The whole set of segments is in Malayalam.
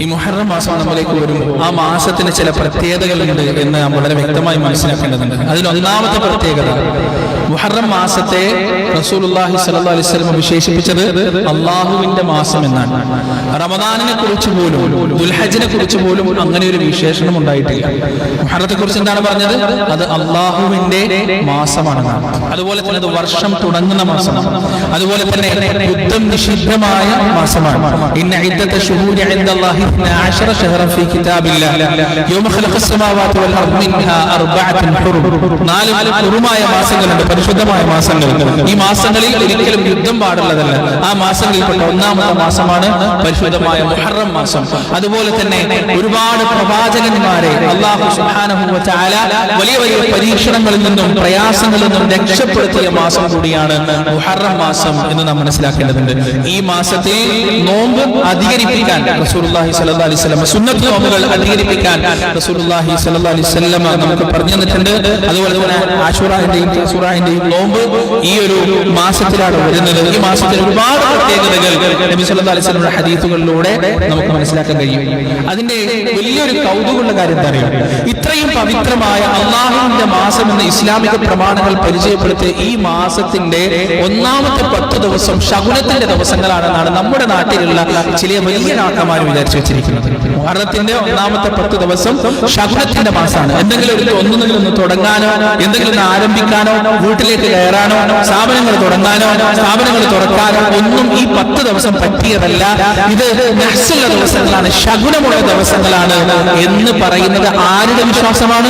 ഈ മുഹറം മാസം നമ്മളിലേക്ക് വരുമ്പോൾ ആ മാസത്തിന് ചില പ്രത്യേകതകളുണ്ട് എന്ന് നാം വളരെ വ്യക്തമായി മനസ്സിലാക്കേണ്ടതുണ്ട്. അതിൽ ഒന്നാമത്തെ പ്രത്യേകത മുഹറം മാസത്തെ റസൂലുള്ളാഹി സ്വല്ലല്ലാഹു അലൈഹി വസല്ലം വിശേഷിപ്പിച്ചത് അള്ളാഹുവിന്റെ മാസം എന്നാണ്. റമദാനിനെ കുറിച്ച് പോലും ദുൽഹജിനെ കുറിച്ച് പോലും അങ്ങനെ ഒരു വിശേഷണം ഉണ്ടായിട്ടില്ല. മുഹറത്തെ കുറിച്ച് എന്താണ് പറഞ്ഞത്? അത് അള്ളാഹുവിന്റെ മാസമാണ് അതുപോലെ തന്നെ അത് വർഷം തുടങ്ങുന്ന മാസമാണ്. അതുപോലെ തന്നെ യുദ്ധം നിഷിദ്ധമായ മാസമാണ്. ഇന്ന ഇദ്ദത്ത ശുഹൂരി ഇൻദല്ലാഹി 12 ശഹറൻ ഫീ യൗമ വൽ മിൻഹാ നാല് മാസങ്ങളുണ്ട്. പരിശുദ്ധമായ മാസങ്ങൾ ഈ മാസങ്ങളിൽ ഒരിക്കലും യുദ്ധം പാടുള്ളതല്ല. ആ മാസങ്ങളിൽപ്പെട്ട ഒന്നാമത്തെ മാസമാണ് പരിശുദ്ധമായ മുഹറം മാസം. അതുപോലെ തന്നെ ഒരുപാട് പ്രവാചകന്മാരെ അള്ളാഹു തആല വലിയ വലിയ പരീക്ഷണങ്ങളിൽ നിന്നും പ്രയാസങ്ങളിൽ നിന്നും രക്ഷപ്പെടുത്തിയ മാസം കൂടിയാണ് മുഹറം മാസം എന്ന് നാം മനസ്സിലാക്കേണ്ടതുണ്ട്. ഈ മാസത്തിൽ നോമ്പ് അധികരിപ്പിക്കാൻ റസൂലുള്ളാഹി സ്വല്ലല്ലാഹി അലൈഹി വസല്ലം സുന്നത്ത് നോമ്പുകൾ അധികരിപ്പിക്കാൻ റസൂലുള്ളാഹി സ്വല്ലല്ലാഹി അലൈഹി വസല്ലം നമുക്ക് പറഞ്ഞു തന്നിട്ടുണ്ട്. അതുപോലെ തന്നെ ആശുറാന്റെയും തസൂറാന്റെയും നോമ്പ് ഈ ഒരു മാസത്തിലാണ് വരുന്നത്. ഈ മാസത്തിൽ ഒരുപാട് പ്രത്യേകതകൾ നബി സല്ലല്ലാഹു അലൈഹി വസല്ലമയുടെ ഹദീസുകളിലൂടെ നമുക്ക് മനസ്സിലാക്കാൻ കഴിയും. അതിന്റെ വലിയൊരു കൗതുകമുള്ള കാര്യം എന്താ ഇത്രയും പവിത്രമായ അള്ളാഹുവിന്റെ മാസം എന്ന ഇസ്ലാമിക പ്രമാണങ്ങൾ പരിചയപ്പെടുത്തിയ ഈ മാസത്തിന്റെ ഒന്നാമത്തെ പത്ത് ദിവസം ശകുനത്തിന്റെ ദിവസങ്ങളാണെന്നാണ് നമ്മുടെ നാട്ടിലുള്ള ചില വലിയ നാട്ടന്മാർ വിചാരിച്ചു വെച്ചിരിക്കുന്നത്. മുഹറത്തിന്റെ ഒന്നാമത്തെ പത്ത് ദിവസം ശകുനത്തിന്റെ മാസമാണ്. എന്തെങ്കിലും ഒരു ഒന്നെങ്കിലും ഒന്ന് തുടങ്ങാനോ എന്തെങ്കിലും ഒന്ന് ആരംഭിക്കാനോ വീട്ടിലേക്ക് കയറാനോ സ്ഥാപനങ്ങൾ തുടങ്ങാനോ സ്ഥാപനങ്ങൾ തുറക്കാനോ ഒന്നും ഈ പത്ത് ദിവസം പറ്റിയതല്ല. ഇത് നഹ്സുള്ള ദിവസങ്ങളാണ് ശകുനമുള്ള ദിവസങ്ങളാണ് എന്ന് പറയുന്നത് ആരുടെ വിശ്വാസമാണ്?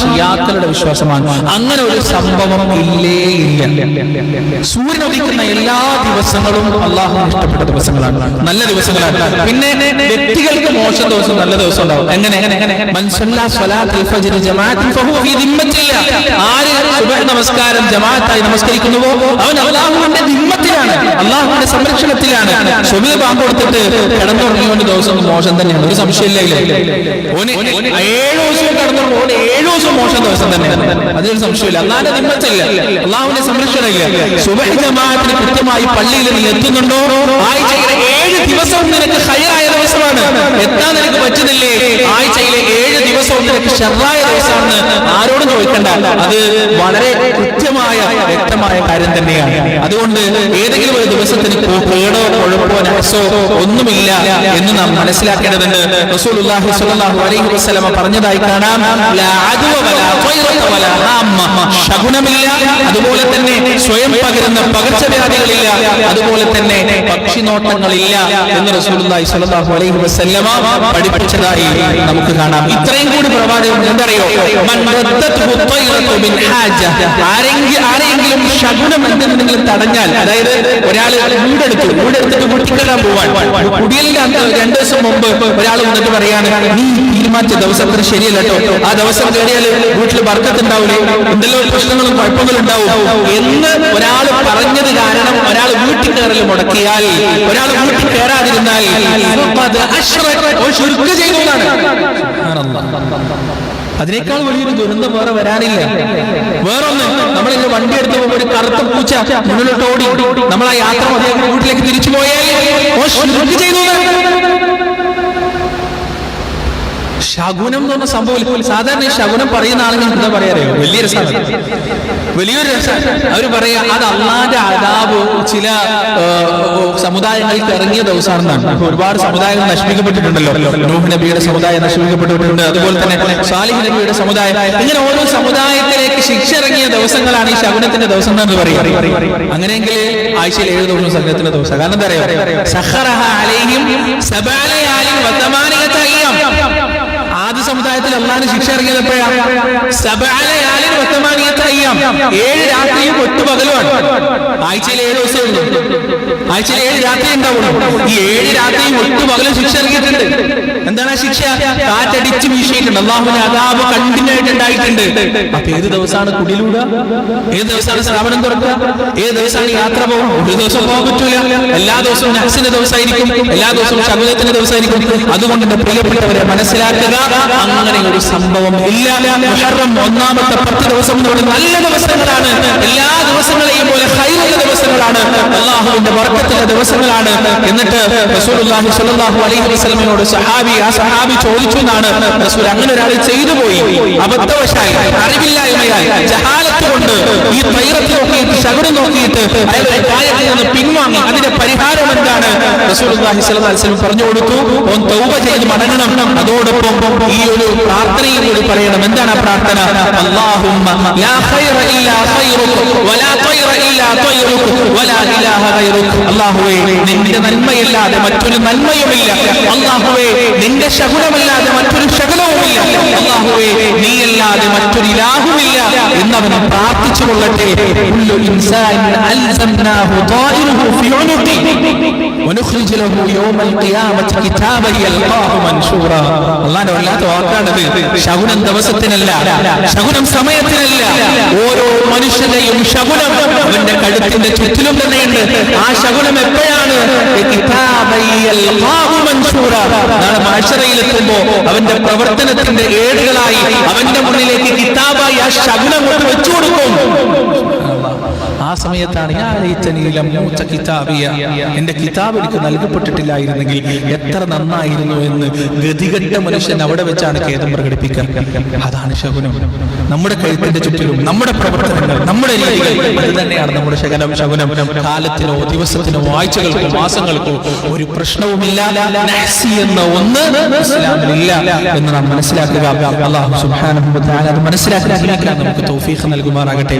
ഷിയാക്കളുടെ വിശ്വാസമാണ്. അങ്ങനെ ഒരു സംഭവം ഇല്ലേ ഇല്ല. സൂര്യൻ ഉദിക്കുന്ന എല്ലാ ദിവസങ്ങളും അള്ളാഹു ഇഷ്ടപ്പെട്ട ദിവസങ്ങളാണ്. നല്ല ദിവസങ്ങളാണ്. പിന്നെ വ്യക്തികൾക്ക് മോശം ദിവസം നല്ല ദിവസം ഉണ്ടാവും. എങ്ങനെ? എങ്ങനെ സല്ലാ സ്വലാത്തുൽ ഫജ്ർ ജമാഅത്തിൻ ഫഹുവ ഫീ ദിമ്മത്തില്ല. ആര് സുബഹ് നമസ്കാരം ജമാഅത്തായി നമസ്കരിക്കുന്നുവോ? അവൻ അള്ളാഹുവിന്റെ നിമ്മത്തിലാണ് അള്ളാഹുവിന്റെ സംരക്ഷണത്തിലാണ്. സുബഹ് പാമ്പ് കൊടുത്തിട്ട് കിടന്നുറങ്ങിയോണ്ട് ദിവസം മോശം തന്നെയാണ്. ഒരു സംശയമില്ല ഏഴു ദിവസം കിടന്നുറങ്ങും ഓന് ദിവസം മോശം ദിവസം തന്നെയാണ്. അതിനൊരു സംശയമില്ല. അള്ളാഹിന്റെ നിമ്മത്തില്ല അള്ളാഹുവിന്റെ സംരക്ഷണമില്ല. സുബഹ് ജമാഅത്തിന് കൃത്യമായി പള്ളിയിൽ നീ എത്തുന്നുണ്ടോ? ആഴ്ചയിലെ ഏഴ് ദിവസവും നിനക്ക് ഹയറായ ദിവസമാണ്. എത്താൻ നിനക്ക് പറ്റുന്നില്ലേ? ആഴ്ചയിലെ ഏഴ് ദിവസവും നിനക്ക് ഷെറായ ദിവസമാണ് ആരോടും ചോദിക്കണ്ട. അത് വളരെ കൃത്യമായ വ്യക്തമായ കാര്യം തന്നെയാണ്. അതുകൊണ്ട് ഏതെങ്കിലും ഒരു ദിവസത്തിന് പേടോ കുഴപ്പോ നഹസോ ഒന്നുമില്ല എന്ന് നാം മനസ്സിലാക്കേണ്ടതുണ്ട്. റസൂലുള്ളാഹി അലൈഹി വസല്ലമ പറഞ്ഞതായി കാണാം. ലാ വലാ വലാ ശകുനമില്ല അതുപോലെ തന്നെ സ്വയം പകരുന്ന പകർച്ചവ്യാധികളില്ല അതുപോലെ തന്നെ പക്ഷിനോട്ടങ്ങളില്ല എന്ന് റസൂലുള്ളാഹി സ്വല്ലല്ലാഹു അലൈഹി വസല്ലമ പഠിപ്പിച്ചതായി നമുക്ക് കാണാം. ഇത്രയും കൂടി പ്രവാചകൻ മൻ മിൻ ഹാജ. ആരെങ്കിലും ശകുനം തടഞ്ഞാൽ അതായത് ഒരാൾ വീടെടുത്തു വീടെടുത്തിട്ട് കുട്ടികളാൻ പോവാൻ. കുടിയലിന്റെ അന്ന് രണ്ടു ദിവസം മുമ്പ് ഒരാൾ വന്നിട്ട് പറയാണ് നീ തീരുമാനിച്ച ദിവസം അത്ര ശരിയല്ല കേട്ടോ ആ ദിവസം കയറിയാൽ വീട്ടിൽ ബർക്കത്തുണ്ടാവില്ലേ എന്തെല്ലാം പ്രശ്നങ്ങളും കുഴപ്പങ്ങളും ഉണ്ടാവും എന്ന് ഒരാൾ പറഞ്ഞത് കാരണം ഒരാൾ വീട്ടിൽ കയറൽ മുടക്കിയാൽ ഒരാൾ വീട്ടിൽ കയറാതിരുന്നാൽ അതിനേക്കാൾ വലിയൊരു ദുരന്തം വേറെ വരാനില്ല. വേറൊന്ന് നമ്മളിങ്ങനെ വണ്ടി എടുത്ത് പോകുമ്പോൾ ഒരു കറുത്ത പൂച്ച മുന്നിലോട്ട് ഓടി. നമ്മൾ ആ യാത്ര അദ്ദേഹം വീട്ടിലേക്ക് തിരിച്ചു പോയാൽ ചെയ്തു. ശകുനം എന്ന് പറഞ്ഞ സംഭവം സാധാരണ ശകുനം പറയുന്ന ആളുകൾ എന്താ പറയാറിയോ വലിയൊരു സാധനം. വലിയൊരു അവർ പറയാ അത് അള്ളാന്റെ അതാവ് ചില സമുദായങ്ങളിൽ ഇറങ്ങിയ ദിവസമാണെന്നാണ്. ഒരുപാട് സമുദായങ്ങൾ നശിപ്പിക്കപ്പെട്ടിട്ടുണ്ടല്ലോ. നൂഹ് നബിയുടെ സമുദായം നശിപ്പിക്കപ്പെട്ടിട്ടുണ്ട്. അതുപോലെ തന്നെ സാലിഹ് നബിയുടെ സമുദായം. ഇങ്ങനെ ഓരോ സമുദായത്തിലേക്ക് ശിക്ഷ ഇറങ്ങിയ ദിവസങ്ങളാണ് ഈ ശകുനത്തിന്റെ ദിവസം എന്ന് പറയുക. അങ്ങനെയെങ്കിൽ ആഴ്ചയിൽ ഏഴ് ദിവസം സകലത്തിന്റെ ദിവസം. കാരണം എന്താ പറയാ സഹറഹ അലൈഹിം ആദ്യ സമുദായത്തിൽ അള്ളാന് ശിക്ഷ ഇറങ്ങിയത് എപ്പോഴാണ് അയ്യാം ഏഴ് രാത്രിയും ഒറ്റ പകലുമാണ്. ആഴ്ചയിൽ ഏഴ് ഉള്ളൂ. ആഴ്ചയിൽ ഏഴ് രാത്രി ഉണ്ടാവുള്ളൂ. ഈ ഏഴ് രാത്രിയും ഒറ്റ പകലും ശിക്ഷ ഇറങ്ങിയിട്ടുണ്ട് എന്താണ് ശിക്ഷ? കാറ്റടിച്ച് വീശിയിട്ടുണ്ട്. അള്ളാഹുവിന്റെ അതാപ് കണ്ടിന്യൂ ആയിട്ട് ഉണ്ടായിട്ടുണ്ട്. അപ്പൊ ഏത് ദിവസമാണ് കുടിലൂടുക? ഏത് ദിവസമാണ് ശ്രാവണം തുറക്കുക? ഏത് ദിവസമാണ് യാത്ര പോകും ഒരു ദിവസം പോകാൻ പറ്റൂല. എല്ലാ ദിവസവും നഹസിന്റെ ദിവസമായിരിക്കും. എല്ലാ ദിവസവും ശബ്ദത്തിന്റെ ദിവസമായിരിക്കും. അതുകൊണ്ട് എന്റെ പ്രിയപ്പെട്ടവരെ മനസ്സിലാക്കുക. അങ്ങനെ ഒരു സംഭവം ഇല്ല. ഒന്നാമത്തെ പത്ത് ദിവസം നല്ല ദിവസങ്ങളാണ്. എല്ലാ ദിവസങ്ങളെയും പോലെ ഹൈറുള്ള ദിവസങ്ങളാണ്. അള്ളാഹുവിന്റെ വർക്കത്തിന്റെ ദിവസങ്ങളാണ്. എന്നിട്ട് റസൂലുള്ളാഹി സ്വല്ലല്ലാഹു അലൈഹി സഹാബി ആ സഹാബി ചോദിച്ചു എന്നാണ്. റസൂൽ അങ്ങനെ ഒരാൾ ചെയ്തു പോയി. അബദ്ധവശായി അറിവില്ലായ്മയായിട്ട് കൊണ്ട് ഈ തൈറത്ത് നോക്കിയിട്ട് ശകുനം നോക്കിയിട്ട് കാര്യത്തിൽ പിൻവാങ്ങി. അതിന്റെ പരിഹാരം എന്താണ്? റസൂലുള്ളാഹി സ്വല്ലല്ലാഹു അലൈഹി വസല്ലം പറഞ്ഞു കൊടുത്തു. ഓൻ തൗബ ചെയ്ത് മടങ്ങണം. അതോടൊപ്പം ഈ ഒരു പ്രാർത്ഥനയും കൂടി പറയണം. എന്താണ് ആ പ്രാർത്ഥന? അല്ലാഹുമ്മ ലാ ഖൈറ ഇല്ലാ ഖൈറുക വലാ ഖൈറ ഇല്ലാ ഖൈറുക വലാ ഇലാഹ ഖൈറുക അല്ലാഹുവേ നിന്റെ നന്മയല്ലാതെ മറ്റൊരു നന്മയുമില്ല. അല്ലാഹുവേ നിന്റെ ശകുനമല്ലാതെ മറ്റൊരു ശകുനവുമില്ല. അല്ലാഹുവേ നീയല്ലാതെ മറ്റൊരു ഇലാഹുമില്ല. എന്നവൻ പ്രാർത്ഥിച്ചു കൊള്ളട്ടെ കുല്ലു ഇൻസാനിൻ അൽസംനാഹു ത്വാഇറുഹു ഫി ഉനുഖി ونخرج له يوم القيامة كتابا يلقاه منشورا അള്ളാന്റെ വല്ലാത്ത വാക്കാണത് ശകുനം ദിവസത്തിനല്ല ശകുനം സമയത്തിനല്ല ഓരോ മനുഷ്യനെയും ശകുനം അവന്റെ കഴുത്തിന്റെ ചുറ്റിലും തന്നെയുണ്ട് ആ ശകുനം എപ്പോഴാണ് കിതാബൻ യൽഖാഹു മൻശൂറാ. നാളെ മാഷറയിലെത്തുമ്പോ അവന്റെ പ്രവർത്തനത്തിന്റെ ഏടുകളായി അവന്റെ മുന്നിലേക്ക് കിതാബായി ആ ശകുനം കൊണ്ട് വെച്ചു കൊടുക്കും ആ സമയത്താണ്. എന്റെ കിതാബ് എനിക്ക് നൽകപ്പെട്ടിട്ടില്ലായിരുന്നെങ്കിൽ എത്ര നന്നായിരുന്നു എന്ന് ഗതികെട്ട മനുഷ്യൻ അവിടെ വെച്ചാണ് ഖേദം പ്രകടിപ്പിക്കുക. അതാണ് ശകുനം. നമ്മുടെ കഴുത്തിന്റെ ചുറ്റിലും നമ്മുടെ പ്രവർത്തനങ്ങൾ നമ്മുടെ ഇത് തന്നെയാണ് നമ്മുടെ ശകനം ശകുനം. കാലത്തിനോ ദിവസത്തിനോ ആഴ്ചകൾക്കോ മാസങ്ങൾക്കോ ഒരു പ്രശ്നവുമില്ല. എന്ന ഒന്ന് ഇസ്ലാമിലില്ല എന്ന് നാം മനസ്സിലാക്കുക. അത് മനസ്സിലാക്കി നമുക്ക് തൗഫീഖ് നൽകുമാറാകട്ടെ.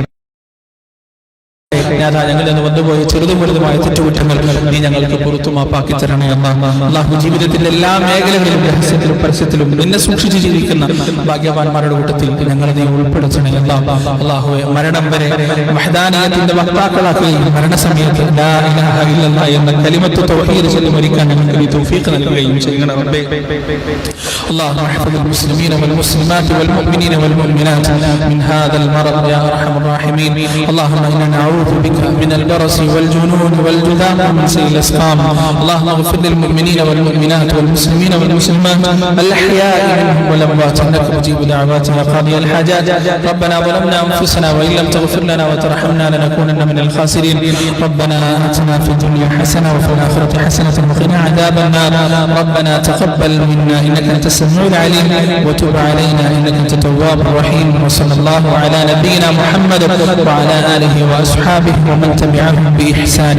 ഞാതാ ഞങ്ങളിൽ നിന്ന് വന്നുപോയ ചെറുതും വലുതുമായ തെറ്റുകുറ്റങ്ങൾ നീ ഞങ്ങൾക്ക് പുറത്തു മാപ്പാക്കി തരണേ അമ്മ അള്ളാഹു ജീവിതത്തിന്റെ എല്ലാ മേഖലകളിലും രഹസ്യത്തിലും പരസ്യത്തിലും നിന്നെ സൂക്ഷിച്ച് ജീവിക്കുന്ന ഭാഗ്യവാന്മാരുടെ കൂട്ടത്തിൽ ഞങ്ങളെ നീ ഉൾപ്പെടുത്തണേ അല്ലാ അള്ളാഹുവെ മരണം വരെ മഹദാനീയത്തിന്റെ വക്താക്കളാക്കുകയും മരണസമയത്ത് ലാ ഇലാഹ ഇല്ലല്ലാ എന്ന കലിമത്ത് തൗഹീദ് ചൊല്ലി മരിക്കാൻ ഞങ്ങൾക്ക് നീ തൗഫീഖ് നൽകുകയും ചെയ്യണം റബ്ബേ اللهم احفظ المسلمين والمسلمات والمؤمنين والمؤمنات من هذا المرض يا ارحم الراحمين اللهم انا نعوذ بك من البرص والجنون والجذام ومن سيء الأسقام. اللهم اغفر للمؤمنين والمؤمنات والمسلمين والمسلمات الأحياء منهم والأموات. إنك مجيب دعوات يا قاضي الحاجات. ربنا ظلمنا أنفسنا وإن لم تغفر لنا وترحمنا لنكونن من الخاسرين. ربنا آتنا في الدنيا حسنة وفي الآخرة حسنة وقنا عذاب النار. ربنا تقبل منا إنك أنت السميع العليم. وتب علينا إنك أنت التواب الرحيم. وصلى الله على نبينا محمد وعلى آله وأصحابه ومن تبعهم بإحسان.